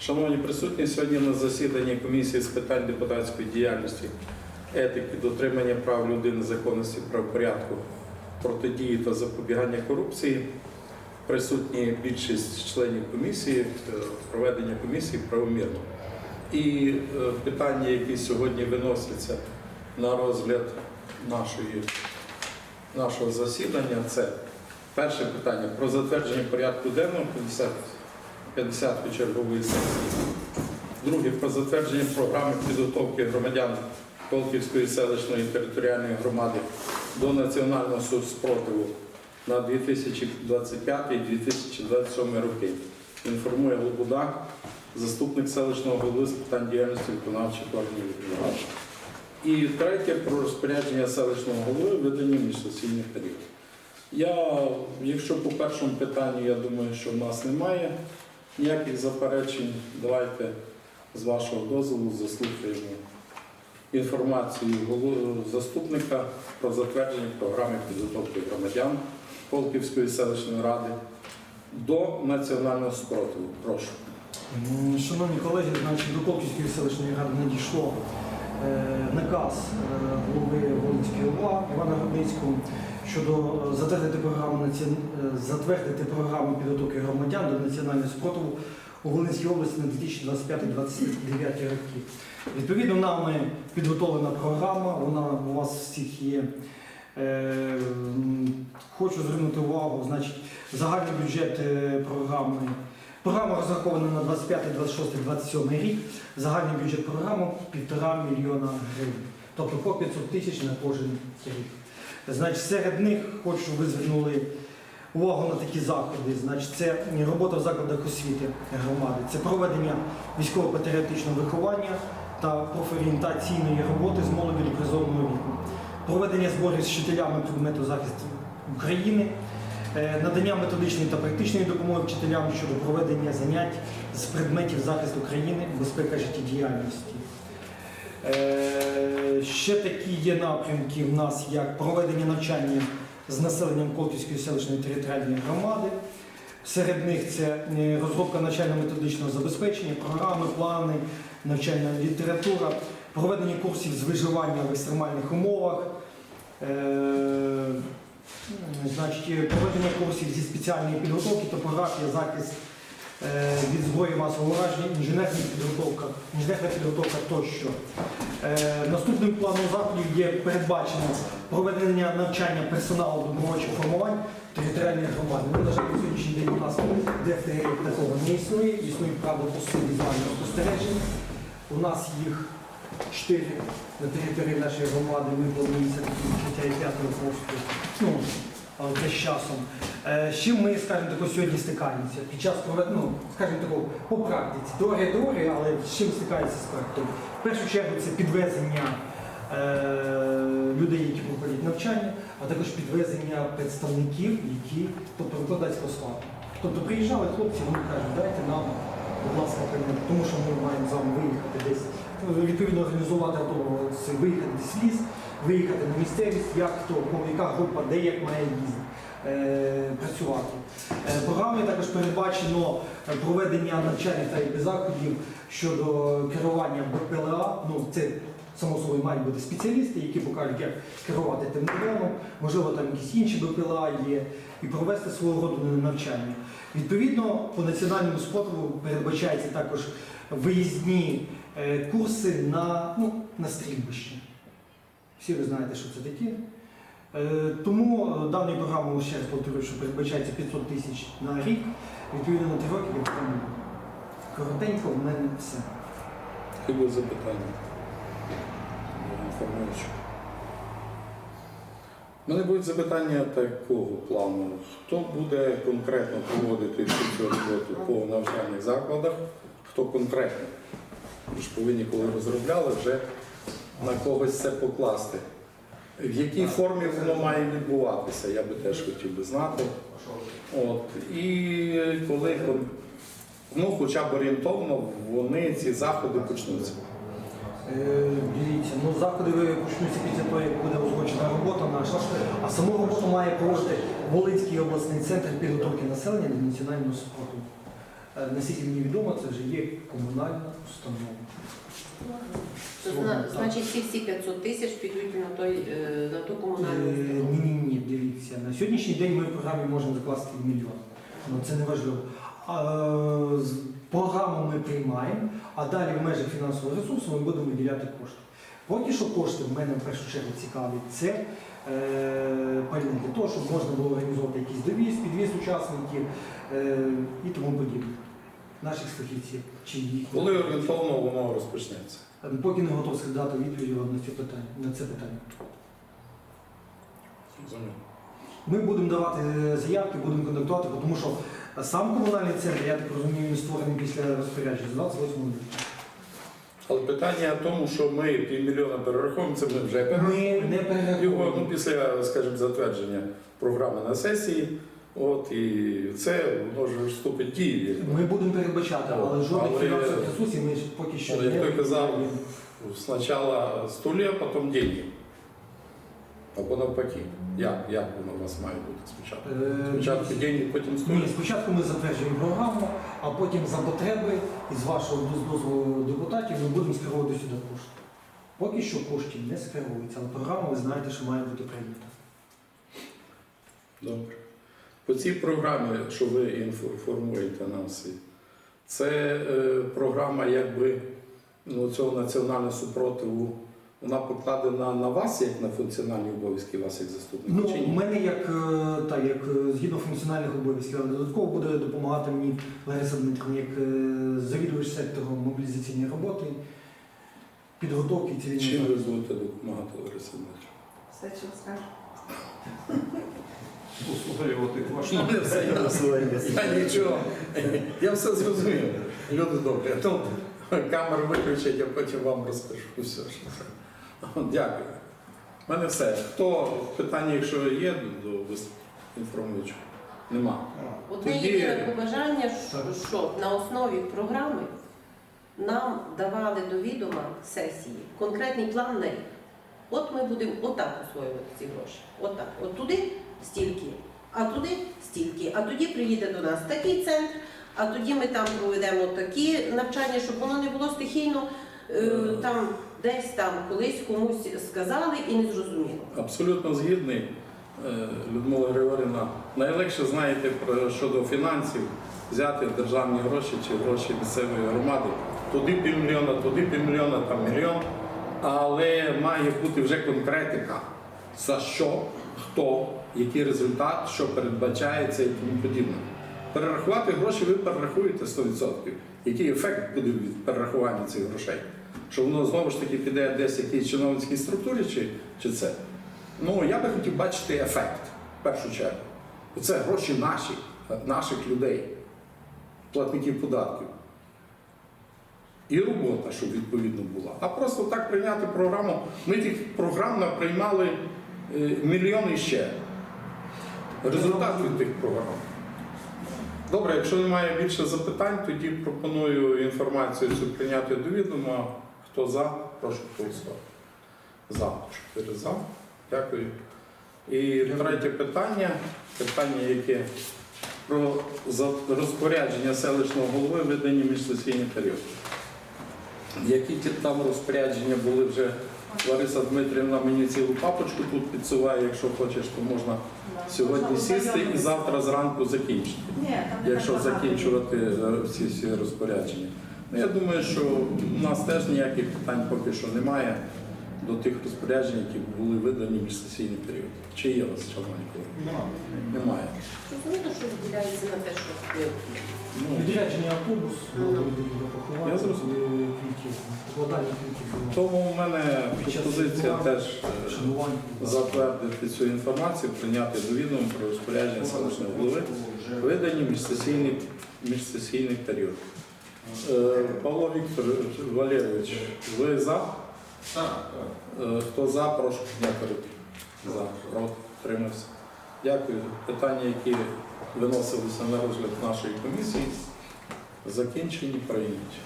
Шановні присутні, сьогодні на засіданні комісії з питань депутатської діяльності, етики, дотримання прав людини, законності, правопорядку, протидії та запобігання корупції присутні більшість членів комісії, е, проведення комісії правомірно. І е, питання, які сьогодні виносяться на розгляд нашої, нашого засідання, це перше питання про затвердження порядку денного 50 50-ї чергової сесії. Друге про затвердження програми підготовки громадян Колківської селищної територіальної громади до національного спротиву на 2025-2027 роки. Інформує Лобудак, заступник селищного голови з питань діяльності виконавчих органів. І третє про розпорядження селищного голови видання міжсесійних період. Я, якщо по першому питанню, я думаю, що в нас немає ніяких заперечень, давайте з вашого дозволу заслухаємо інформацію заступника про затвердження програми підготовки громадян Полківської селищної ради до національного спротиву. Прошу. Шановні колеги, значить, до Колківської селищної ради надійшло е, наказ е, голови Волинської ОВА Івана Горницького щодо е, затвердити програму, е, затвердити програму підготовки громадян до національного спротиву у Волинській області на 2025-2029 роки. Відповідно, нами підготовлена програма, вона у вас всіх є. Е, Хочу звернути увагу, значить, загальний бюджет програми Програма розрахована на 25, 26, 27 рік. Загальний бюджет програми півтора мільйона гривень. Тобто по 500 тисяч на кожен рік. Значить, серед них хочу, щоб ви звернули увагу на такі заходи. Значить, це робота в закладах освіти громади, це проведення військово-патріотичного виховання та профорієнтаційної роботи з молоді до призовного віку, проведення зборів з вчителями предмету захисту України, Е, надання методичної та практичної допомоги вчителям щодо проведення занять з предметів захисту країни, безпека життєдіяльності. Е, Ще такі є напрямки в нас, як проведення навчання з населенням Колківської селищної територіальної громади. Серед них це е, розробка навчально-методичного забезпечення, програми, плани, навчальна література, проведення курсів з виживання в екстремальних умовах. Е, Значить, проведення курсів зі спеціальної підготовки, топографія, захист від зброї масового ураження, інженерна підготовка, інженерна підготовка тощо. Е, Наступним планом заходів є передбачено проведення навчання персоналу добровольчих формувань територіальних громад. Ну, на жаль, на сьогоднішній день у нас ДФТГ такого не існує, існують правда пости візуального спостереження. У нас їх чотири на території нашої громади ми планується відкриття і п'ятого. Ну, але з часом. Е, З чим ми, скажімо так, сьогодні стикаємося під час ну, скажімо так, по практиці. Теорія теорія, але з чим стикається практикою? В першу чергу це підвезення е, людей, які проходять навчання, а також підвезення представників, які, тобто викладацького складу. Тобто приїжджали хлопці, вони кажуть, дайте нам, будь ласка, кабінет, тому що ми маємо з вами виїхати десь, відповідно організувати авто, це виїхати десь в ліс, виїхати на місцевість, як хто, яка група, де як має їздити. е, Працювати. Е, Програмою також передбачено проведення навчальних та якби заходів щодо керування БПЛА. Ну, це само собою мають бути спеціалісти, які покажуть, як керувати тим дроном, можливо, там якісь інші БПЛА є, і провести свого роду навчання. Відповідно, по національному спорту передбачається також виїзні е, курси на, ну, на стрільбище. Всі ви знаєте, що це таке. Е, Тому е, даною програмою, ще раз повторюю, що передбачається 500 тисяч на рік, відповідно на три роки. я тому Коротенько в мене все. Хіба запитання? У мене будуть запитання такого плану. Хто буде конкретно проводити цю роботу по навчальних закладах? Хто конкретно? Ви ж повинні, коли розробляли, вже на когось це покласти. В якій формі воно має відбуватися, я би теж хотів би знати. От. І коли ну, хоча б орієнтовно вони ці заходи почнуться. Е, Дивіться, ну заходи ви почнуться після того, як буде узгоджена робота наша. А саму роботу має проводити Волинський обласний центр підготовки населення до національного спорту. Е, Наскільки мені відомо, це вже є комунальна установа. Зна- Значить, ці всі 500 тисяч підуть на той е, на ту комунальну Ні, установу. ні, ні, дивіться. На сьогоднішній день ми в програмі можемо закласти мільйон. Ну, це не важливо. А, з- програму ми приймаємо, а далі в межах фінансового ресурсу ми будемо виділяти кошти. Поки що кошти в мене в першу чергу цікаві. Це е, пальне для того, щоб можна було організовувати якийсь довіз, підвіз учасників е, і тому подібне. Наших фахівців чи їх. Коли орієнтовно воно розпочнеться? Е, Поки не готовий дати відповіді вам на це питання. На це питання. Зрозуміло. Ми будемо давати е, заявки, будемо контактувати, тому що сам комунальний центр, я так розумію, він створений після розпорядження з 28 лютого. Але питання в тому, що ми півмільйона перераховуємо, це ми вже Ми перераховуємо. не Його ну, після, скажімо, затвердження програми на сесії. От і це воно ж вступить в дію. Ми будемо передбачати, але жодних фінансових ресурсів ми поки що не як той казав. Спочатку столі, а потім деньги. Або навпаки. Як, як воно у вас має бути спочатку? Е, Спочатку деньги, потім столі. Ні, спочатку ми затверджуємо програму, а потім за потреби із вашого дозволу депутатів ми будемо скеровувати сюди кошти. Поки що коштів не скеровується, але програма, ви знаєте, що має бути прийнята. Добре. По цій програмі, що ви інформуєте нас, всі, це е, програма якби ну, цього національного супротиву, вона покладена на вас як на функціональні обов'язки вас як заступника? Ну, чи у ні? мене як, е, та, як е, згідно функціональних обов'язків, але додатково буде допомагати мені Лариса Дмитрівна, як завідувач сектору мобілізаційної роботи, підготовки Чим цивільної. ви будете допомагати Лариса Дмитрівна? Все, що скажу. Ускорювати кошти. Ну, Я нічого. Я все зрозумів. Люди добрі. Ну, камеру виключать, а потім вам розкажу все, що це. Дякую. У мене все. Хто питання, якщо є до інформуючого? Нема. Одне єдине побажання, що, що на основі програми нам давали до відома сесії конкретний план на рік. От ми будемо отак освоювати ці гроші. Отак. От туди стільки, а туди стільки. А тоді приїде до нас такий центр, а тоді ми там проведемо такі навчання, щоб воно не було стихійно е, там десь там колись комусь сказали і не зрозуміло. Абсолютно згідний, Е, Людмила Григорівна. Найлегше знаєте про щодо фінансів взяти державні гроші чи гроші місцевої громади. Туди півмільйона, туди півмільйона, там мільйон. Але має бути вже конкретика, за що, хто, який результат, що передбачається і тому подібне. Перерахувати гроші ви перерахуєте 100%. Який ефект буде від перерахування цих грошей? Що воно знову ж таки піде десь в якійсь чиновницькій структурі, чи, чи це? Ну, я би хотів бачити ефект в першу чергу. Це гроші наші, наших людей, платників податків. І робота, щоб відповідно була. А просто так прийняти програму. Ми тих програм приймали е, мільйони ще. Результат від тих програм. Добре, якщо немає більше запитань, тоді пропоную інформацію цю прийняти до відома. Хто за, прошу голосувати. За. Чотири за. Дякую. І третє питання. Питання, яке про розпорядження селищного голови видані міжсесійні період. Які там розпорядження були вже Лариса Дмитрівна мені цілу папочку тут підсуває, якщо хочеш, то можна сьогодні сісти і завтра зранку закінчити, Ні, якщо закінчувати е, всі всі розпорядження. Ну, я думаю, що у нас теж ніяких питань поки що немає до тих розпоряджень, які були видані міжсесійний період. Чи є у вас, шановні колеги? Немає. Розумієте, що виділяється на те, що Відрядження автобус, Ну. Я зрозумів. е, квітів, покладання квітів, тому в мене пропозиція теж е, шанування. затвердити цю інформацію, прийняти до відома про розпорядження селищного голови, видані міжсесійний, міжсесійний період. Е, Павло Вікторович Валерійович, ви за? Так, так. Е, Хто за, прошу підняти руки. За, проти, тримався. Дякую. Питання, які виносилися на розгляд нашої комісії, закінчені, прийняті.